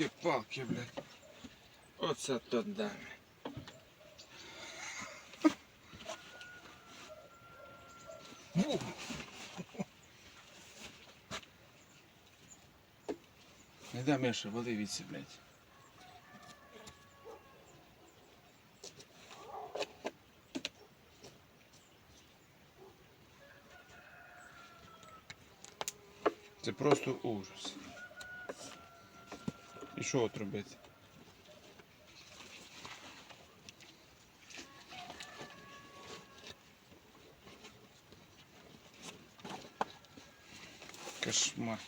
Йолки-палки, блядь. Оце то да. Ух. Не да, Миша, води віці, блядь. Це просто ужас. І що от робити? Кошмар.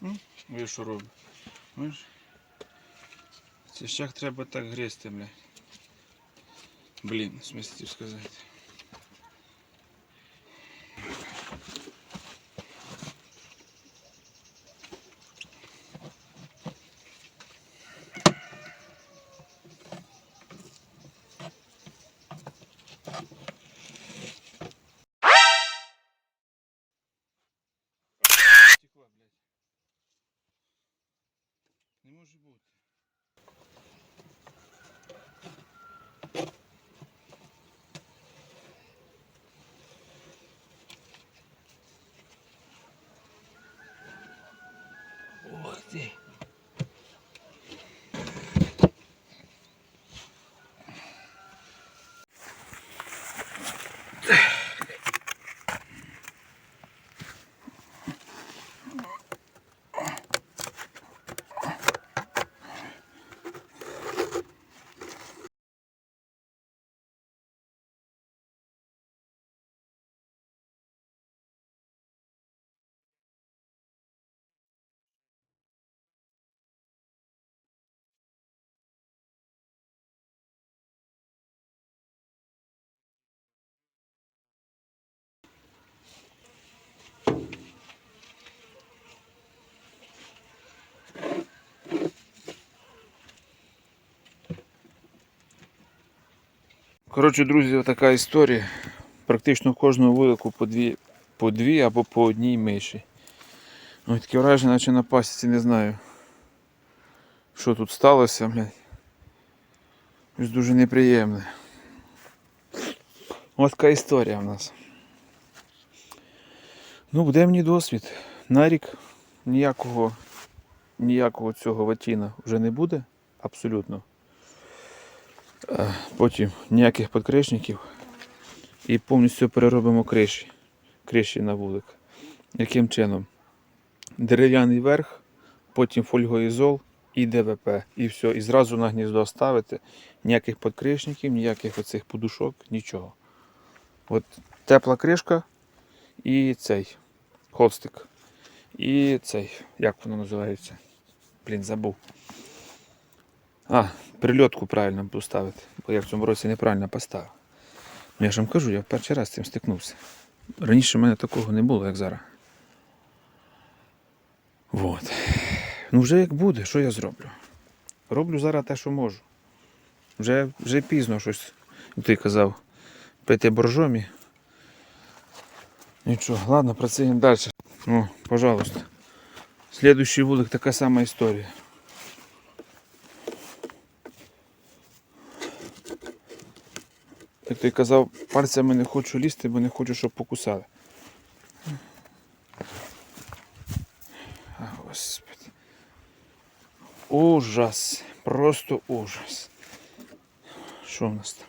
Ну, Ви що робите? Бачиш? Це щах треба так гризти, бля. Блін, в смысле хотів сказати. Може бути. Коротше, друзі, така історія. Практично в кожного вулику по дві, по дві або по одній миші. Ой, таке враження, наче на пасіці не знаю. Що тут сталося, блядь. Щось дуже неприємне. Ось така історія в нас. Ну, буде мені досвід. На рік ніякого, ніякого цього ватіна вже не буде. Абсолютно. Е, Потім ніяких підкришників. І повністю переробимо криші. Криші на вулик. Яким чином? Дерев'яний верх, потім фольгоізол і ДВП. І все. І зразу на гніздо ставити. Ніяких підкришників, ніяких оцих подушок, нічого. От тепла кришка і цей холстик. І цей, як воно називається? Блін, забув. А, прильотку правильно поставити, бо я в цьому році неправильно поставив. Ну, Я ж вам кажу, я перший раз з цим стикнувся. Раніше в мене такого не було, як зараз. Вот. Ну вже як буде, що я зроблю? Роблю зараз те, що можу. Вже, вже пізно щось, як ти казав, пити боржомі. Нічого, ладно, працюємо далі. Ну, пожалуйста. Слідуючий вулик така сама історія. Як ти казав, пальцями не хочу лізти, бо не хочу, щоб покусали. Господи. Ужас. Просто ужас. Що в нас там?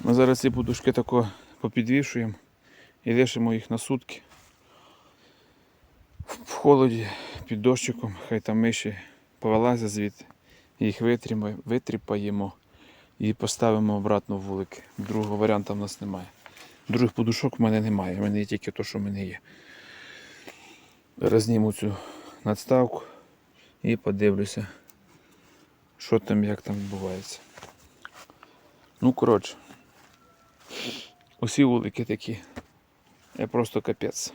Ми зараз ці подушки тако попідвішуємо і лишимо їх на сутки. В холоді, під дощиком, хай там миші повилазять звідти їх витріпаємо і поставимо обратно в вулики. Другого варіанту в нас немає. Других подушок в мене немає. У мене є тільки те, що в мене є. Зараз зніму цю надставку і подивлюся, що там, як там відбувається. Ну, коротше, усі вулики такі. Я просто капець.